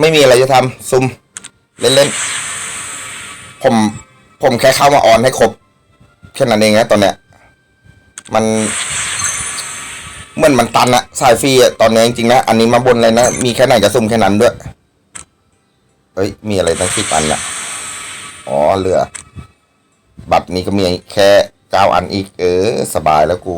ไม่มีอะไรจะทำซุ่มเล่นๆ ผมผมแค่เข้ามาออนให้ครบแค่นั้นเองนะตอนเนี้ย มันเหมือนมันตันอะสายฟรีอะตอนนี้จริงๆนะ อันนี้มาบนเลยนะ มีแค่ไหนจะซุ่มแค่นั้นด้วย เฮ้ย มีอะไรตั้งสิบอันเนี่ยอ๋อเหลือ บัตรนี้ก็มีแค่เก้าอันอีก เออ สบายแล้วกู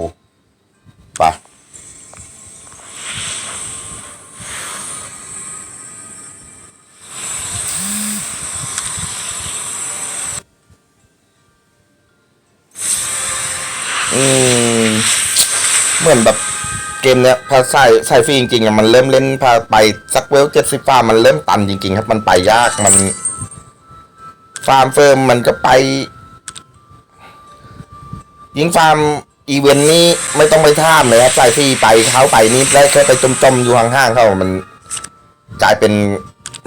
อืม เหมือนแบบเกมเนี้ยพอใส่ใส่ฟรีจริงๆอะมันเริ่มเล่นพาไปสักเวลเจ็ดสิบฟาร์มมันเริ่มตันจริง ๆ ครับ มันไปยากมัน ฟาร์มเฟิร์มมันก็ไป ยิงฟาร์มอีเวนต์นี้ไม่ต้องไปท่ามเลยครับใส่ฟรีไปเขาไปนี่ได้แค่ไปจมๆอยู่ห่างๆเขามันกลายเป็น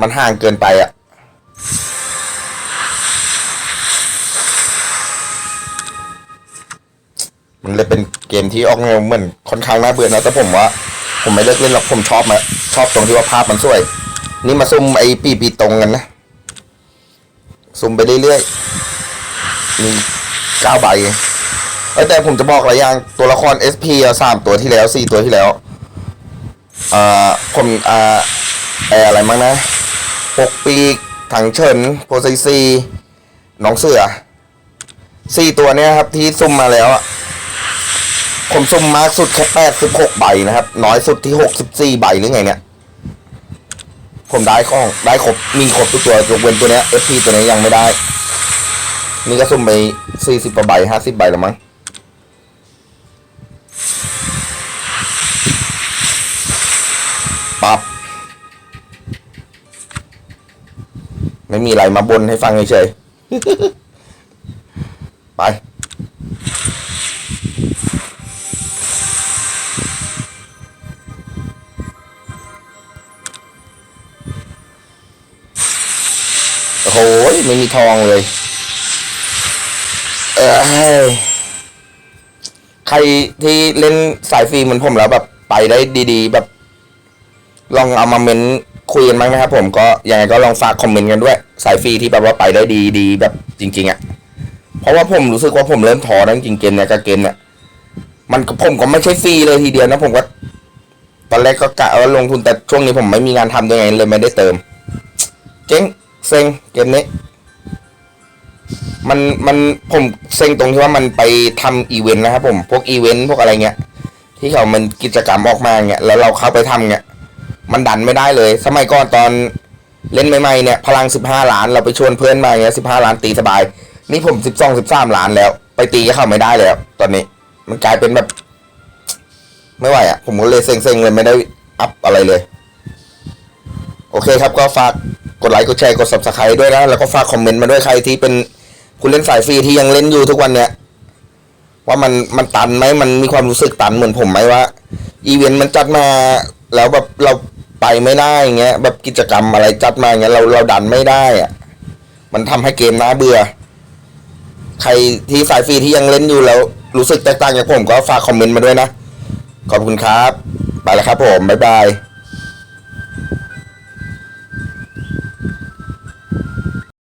มันห่างเกินไปอะ มันเลยเป็นเกมที่ออกแนวเหมือนค่อนข้างน่าเบื่อนะแต่ผมว่า ผมไม่เลิกเล่นหรอกผมชอบมาชอบตรงที่ว่าภาพมันสวย นี่มาซุ่มไอ้ปีปีตรงกันนะซุ่มไปเรื่อยๆมีเก้าใบเอ้ยแต่ผมจะบอกอะไรอย่างตัวละคร SP สามตัวที่แล้วสี่ตัวที่แล้วอ่าผมอ่าไออะไรมั้งนะปกปีกถังเฉินโพไซซีน้องเสือสี่ตัวเนี้ยครับที่ซุ่มมาแล้วอะ ผมซุ่มมากสุดแค่แปดสิบหกใบนะครับ น้อยสุดที่หกสิบสี่ใบหรือไงเนี่ย ผมได้ของได้ครบ มีครบทุกตัวยกเว้นตัวเนี้ย FP ตัวนี้ยังไม่ได้ นี่ก็ซุ่มไปสี่สิบใบห้าสิบใบแล้วมั้งปับไม่มีอะไรมาบนให้ฟังเฉยๆไป โหไม่มีทองเลย เออใครที่เล่นสายฟรีเหมือนผมแล้วแบบไปได้ดีๆ แบบ ลองเอามาเมนคุยกันบ้างนะครับผมก็ยังไงก็ลองฝากคอมเมนต์กันด้วย สายฟรีที่แบบว่าไปได้ดีๆแบบจริง ๆอะ่ะ เพราะว่าผมรู้สึกว่าผมเริ่มท้อแล้วจริงๆเกมเนี่ยกับเกมเนี่ยมันผมก็ไม่ใช่ฟรีเลยทีเดียวนะผมก็ตอนแรกก็กะว่าลงทุนแต่ช่วงนี้ผมไม่มีงานทำด้วยไงเลยไม่ได้เติม เจ๊ง เซ็งเกมนี้ มันมันผมเซ็งตรงที่ว่ามันไปทำอีเวนต์นะครับผมพวกอีเวนต์พวกอะไรเงี้ย ที่เขามันกิจกรรมออกมาเงี้ยแล้วเราเข้าไปทำเงี้ยมันดันไม่ได้เลย สมัยก่อนตอนเล่นใหม่ๆเนี่ย พลังสิบห้าล้านเราไปชวนเพื่อนมาเงี้ยสิบห้าล้านตีสบาย นี่ผมสิบสองสิบสามล้านแล้ว ไปตีก็เข้าไม่ได้แล้ว ตอนนี้ มันกลายเป็นแบบ ไม่ไหวอะ ผมก็เลยเซ็งๆเลยไม่ได้อัพอะไรเลย โอเคครับก็ฝาก กดไลค์กดแชร์กด subscribe ด้วยนะ แล้วก็ฝากคอมเมนต์มาด้วยใครที่เป็นคุณเล่นสายฟรีที่ยังเล่นอยู่ทุกวันเนี้ยว่ามันมันตันไหมมันมีความรู้สึกตันเหมือนผมไหมว่าอีเวนต์มันจัดมาแล้วแบบเราไปไม่ได้อย่างเงี้ยแบบกิจกรรมอะไรจัดมาอย่างเงี้ยเราเราดันไม่ได้อะมันทำให้เกมน่าเบื่อ ใครที่สายฟรีที่ยังเล่นอยู่แล้ว รู้สึกแตกต่างจากผมก็ฝากคอมเมนต์มาด้วยนะ ขอบคุณครับ ไปแล้วครับผม บ๊ายบาย